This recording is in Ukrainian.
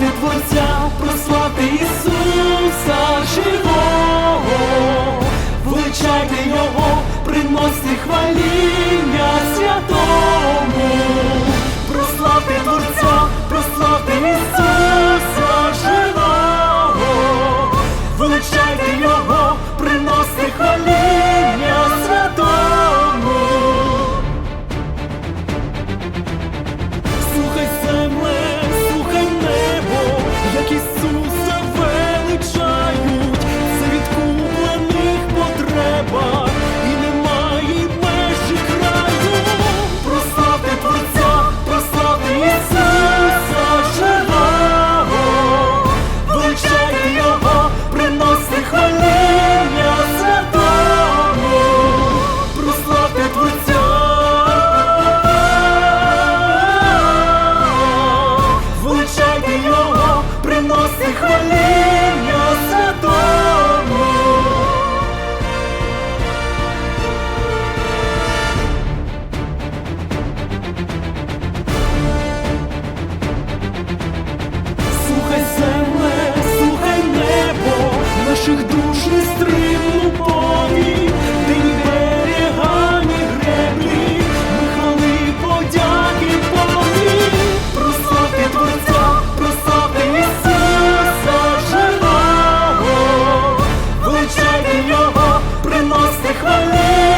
прославити Творця, прославте Ісуса живого, Величайте Його, приносьте хвалі. його приносить за святого. chwalę.